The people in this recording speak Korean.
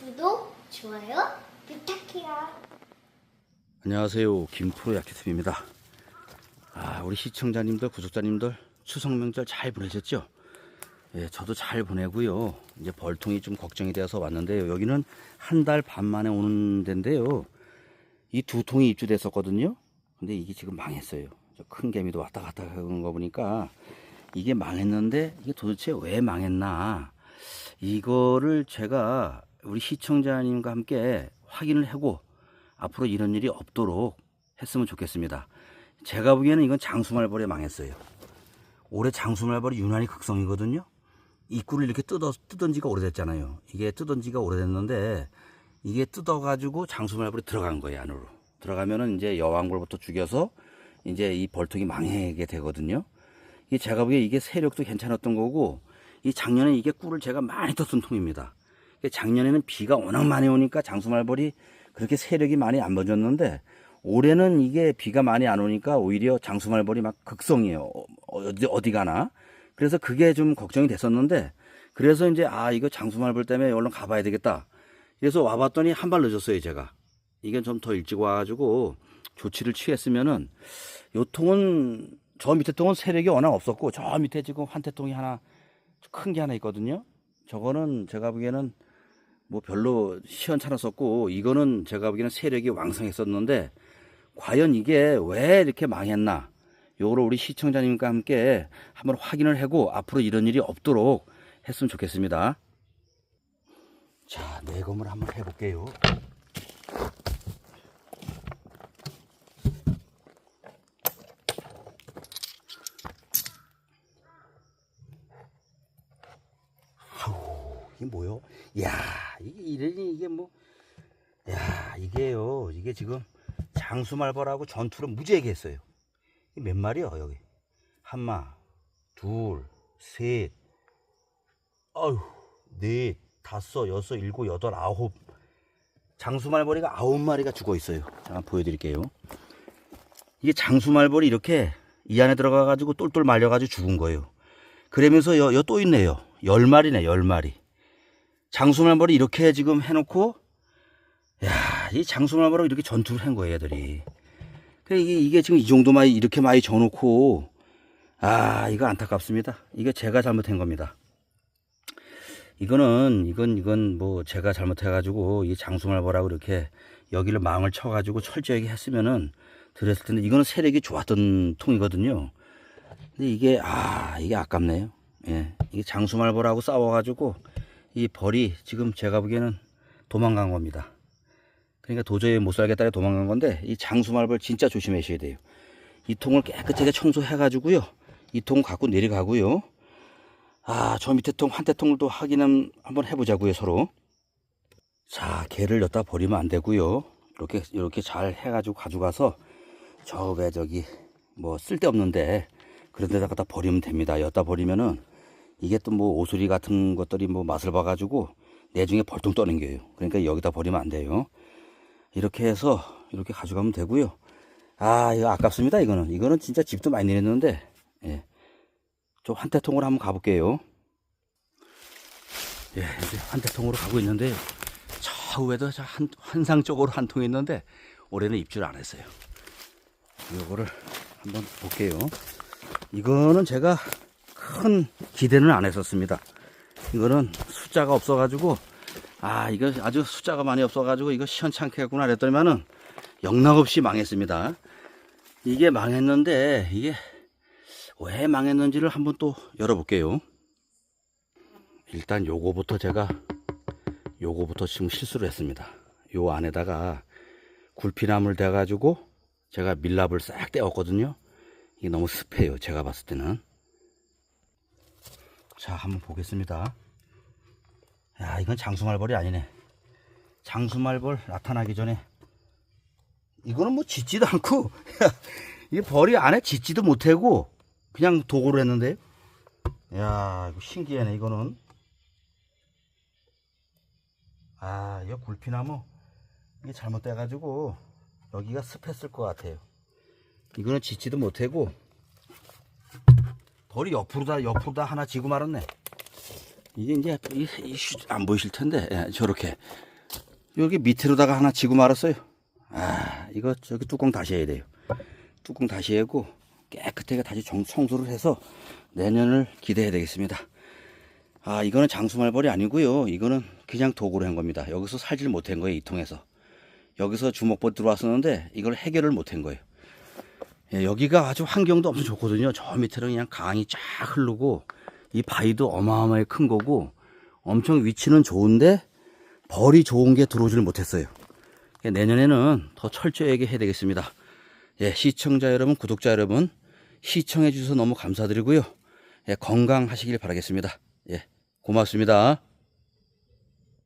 구독, 좋아요 부탁해요. 안녕하세요. 김프로 야키스입니다. 아, 우리 시청자님들, 구독자님들 추석 명절 잘 보내셨죠? 예, 저도 잘 보내고요. 이제 벌통이 좀 걱정이 되어서 왔는데요. 여기는 한 달 반 만에 오는 데인데요. 이 두 통이 입주됐었거든요. 근데 이게 지금 망했어요. 저큰 개미도 왔다 갔다 하는 거 보니까 이게 망했는데 이게 도대체 왜 망했나? 이거를 제가 우리 시청자님과 함께 확인을 하고 앞으로 이런 일이 없도록 했으면 좋겠습니다. 제가 보기에는 이건 장수말벌에 망했어요. 올해 장수말벌이 유난히 극성이거든요. 입구를 이렇게 뜯어, 뜯은 지가 오래됐잖아요. 이게 뜯은 지가 오래됐는데 이게 뜯어가지고 장수말벌이 들어간 거예요, 안으로. 들어가면은 이제 여왕벌부터 죽여서 이제 이 벌통이 망하게 되거든요. 이게 제가 보기에 이게 세력도 괜찮았던 거고 이 작년에 이게 꿀을 제가 많이 떴던 통입니다. 이게 작년에는 비가 워낙 많이 오니까 장수말벌이 그렇게 세력이 많이 안 번졌는데 올해는 이게 비가 많이 안 오니까 오히려 장수말벌이 막 극성이에요. 어, 어디, 어디 가나. 그래서 그게 좀 걱정이 됐었는데 그래서 이제 아, 이거 장수말벌 때문에 얼른 가봐야 되겠다. 그래서 와봤더니 한 발 늦었어요, 제가. 이게 좀더 일찍 와가지고 조치를 취했으면은 요 통은 저 밑에 통은 세력이 워낙 없었고 저 밑에 지금 환태통이 하나 큰 게 하나 있거든요. 저거는 제가 보기에는 뭐 별로 시원찮았었고 이거는 제가 보기에는 세력이 왕성했었는데 과연 이게 왜 이렇게 망했나 요거를 우리 시청자님과 함께 한번 확인을 하고 앞으로 이런 일이 없도록 했으면 좋겠습니다. 자, 내검을 한번 해볼게요. 이게 뭐요? 야, 이게 이러니 이게 뭐, 야, 이게요. 이게 지금 장수말벌하고 전투를 무지하게 했어요. 몇 마리요, 여기? 한 마, 둘, 셋, 아유, 넷, 다섯, 여섯, 일곱, 여덟, 아홉. 장수말벌이가 아홉 마리가 죽어 있어요. 제가 보여드릴게요. 이게 장수말벌이 이렇게 이 안에 들어가가지고 똘똘 말려가지고 죽은 거예요. 그러면서 여, 여 또 있네요. 열 마리네, 열 마리. 장수말벌이 이렇게 지금 해놓고, 야, 이 장수말벌하고 이렇게 전투를 한 거예요, 애들이. 그래, 이게, 이게 지금 이 정도 많이, 이렇게 많이 져놓고, 아, 이거 안타깝습니다. 이게 제가 잘못한 겁니다. 이거는, 이건, 이건 뭐 제가 잘못해 가지고, 이 장수말벌하고 이렇게 여기를 망을 쳐 가지고 철저하게 했으면은, 들었을 텐데, 이거는 세력이 좋았던 통이거든요. 근데 이게, 아, 이게 아깝네요. 예. 이게 장수말벌하고 싸워 가지고, 이 벌이 지금 제가 보기에는 도망간 겁니다. 그러니까 도저히 못 살겠다고 도망간 건데, 이 장수말벌 진짜 조심하셔야 돼요. 이 통을 깨끗하게 청소해 가지고요. 이 통 갖고 내려가고요. 아, 저 밑에 통, 한대 통을 또 확인은 한번 해보자고요, 서로. 자, 개를 여기다 버리면 안 되고요. 이렇게, 이렇게 잘 해가지고 가져가서, 저 왜 저기, 뭐, 쓸데없는데, 그런 데다가 다 버리면 됩니다. 여기다 버리면은, 이게 또 뭐 오수리 같은 것들이 뭐 맛을 봐가지고, 내중에 벌통 떠넘겨요. 그러니까 여기다 버리면 안 돼요. 이렇게 해서, 이렇게 가져가면 되고요. 아, 이거 아깝습니다, 이거는. 이거는 진짜 집도 많이 내렸는데, 예. 좀 한태통으로 한번 가볼게요. 예, 이제 한태통으로 가고 있는데, 저 위에도 저 한, 환상적으로 한 통 있는데, 올해는 입주를 안 했어요. 이거를 한번 볼게요. 이거는 제가 큰 기대는 안 했었습니다. 이거는 숫자가 없어가지고, 아, 이거 아주 숫자가 많이 없어가지고, 이거 시원찮게 했구나 그랬더니만은, 영락없이 망했습니다. 이게 망했는데, 이게 왜 망했는지를 한번 또 열어볼게요. 일단 요거부터 제가 요거부터 지금 실수를 했습니다. 요 안에다가 굴피나물 대가지고 제가 밀랍을 싹 떼었거든요. 이게 너무 습해요. 제가 봤을 때는. 자, 한번 보겠습니다. 야, 이건 장수말벌이 아니네. 장수말벌 나타나기 전에 이거는 뭐 짖지도 않고 이게 벌이 안에 짖지도 못하고 그냥 도구로 했는데 야 이거 신기하네 이거는 아 이거 굴피나무 이게 잘못돼 가지고 여기가 습했을 것 같아요 이거는 짖지도 못하고 벌이 옆으로 다 옆으로 다 하나 지고 말았네 이게 이제 안 보이실 텐데 예, 저렇게 여기 밑으로다가 하나 지고 말았어요. 아, 이거 저기 뚜껑 다시 해야 돼요. 뚜껑 다시 하고 깨끗하게 다시 정, 청소를 해서 내년을 기대해야 되겠습니다. 아, 이거는 장수말벌이 아니고요. 이거는 그냥 도구로 한 겁니다. 여기서 살질 못한 거예요, 이 통에서. 여기서 주먹벌 들어왔었는데 이걸 해결을 못한 거예요. 예, 여기가 아주 환경도 엄청 좋거든요. 저 밑에는 그냥 강이 쫙 흐르고 이 바위도 어마어마하게 큰 거고 엄청 위치는 좋은데 벌이 좋은 게 들어오지를 못했어요. 예, 내년에는 더 철저하게 해야 되겠습니다. 예, 시청자 여러분, 구독자 여러분, 시청해 주셔서 너무 감사드리고요. 예, 건강하시길 바라겠습니다. 예, 고맙습니다.